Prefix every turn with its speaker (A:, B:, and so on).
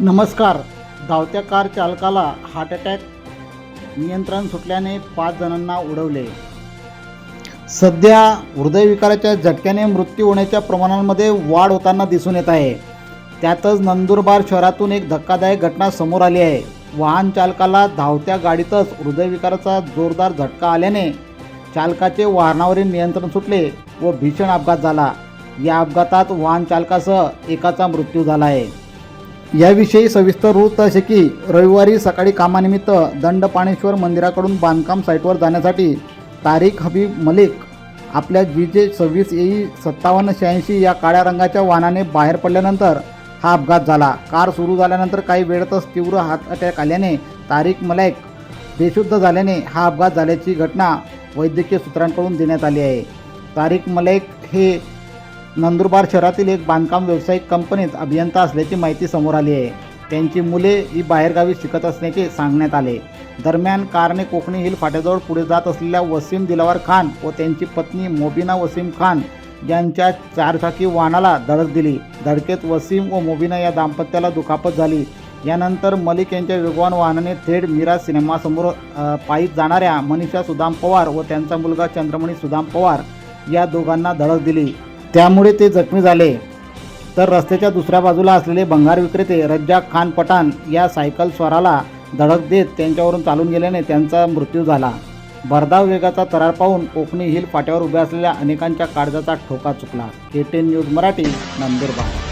A: नमस्कार. धावत्या कार चालकाला हार्ट अटॅक नियंत्रण सुटल्याने पाच जणांना उडवले. सध्या हृदयविकाराच्या झटक्याने मृत्यू होण्याच्या प्रमाणांमध्ये वाढ होताना दिसून येत आहे. त्यातच नंदुरबार शहरातून एक धक्कादायक घटना समोर आली आहे. वाहन चालकाला धावत्या गाडीतच हृदयविकाराचा जोरदार झटका आल्याने चालकाचे वाहनावरील नियंत्रण सुटले व भीषण अपघात झाला. या अपघातात वाहन चालकासह एकाचा मृत्यू झाला आहे. याविषयी सविस्तर वृत्त असे की रविवारी सकाळी कामानिमित्त दंडपाणेश्वर मंदिराकडून बांधकाम साईटवर जाण्यासाठी तारिक हबीब मलिक आपल्या जी जे सव्वीस ए सत्तावन्न शहाऐंशी या काळ्या रंगाच्या वाहनाने बाहेर पडल्यानंतर हा अपघात झाला. कार सुरू झाल्यानंतर काही वेळातच तीव्र हात अटॅक आल्याने तारिक मलिक बेशुद्ध झाल्याने हा अपघात झाल्याची घटना वैद्यकीय सूत्रांकडून देण्यात आली आहे. तारिक मलिक हे नंदुरबार शहरातील एक बांधकाम व्यावसायिक कंपनीत अभियंता असल्याची माहिती समोर आली आहे. त्यांची मुले ही बाहेरगावी शिकत असल्याचे सांगण्यात आले. दरम्यान कारने कोकणी हिल फाट्याजवळ पुढे जात असलेल्या वसीम दिलावर खान व त्यांची पत्नी मोबिना वसीम खान यांच्या चारचाकी वाहनाला धडक दिली. धडकेत वसीम व मोबिना या दाम्पत्याला दुखापत झाली. यानंतर मलिक यांच्या वेगवान वाहनाने थेट मीरा सिनेमासमोर पायीत जाणाऱ्या मनीषा सुदाम पवार व त्यांचा मुलगा चंद्रमणी सुदाम पवार या दोघांना धडक दिली. त्यामुळे ते जखमी झाले. तर रस्त्याच्या दुसऱ्या बाजूला असलेले भंगार विक्रेते रज्जाक खान पठाण या सायकल स्वाराला धडक देत त्यांच्यावरून चालून गेल्याने त्यांचा मृत्यू झाला. भरधाव वेगाचा तरार पाहून कोकणी हिल फाट्यावर उभ्या असलेल्या अनेकांच्या काळजाचा ठोका चुकला. K ten news Marathi Nandurbar.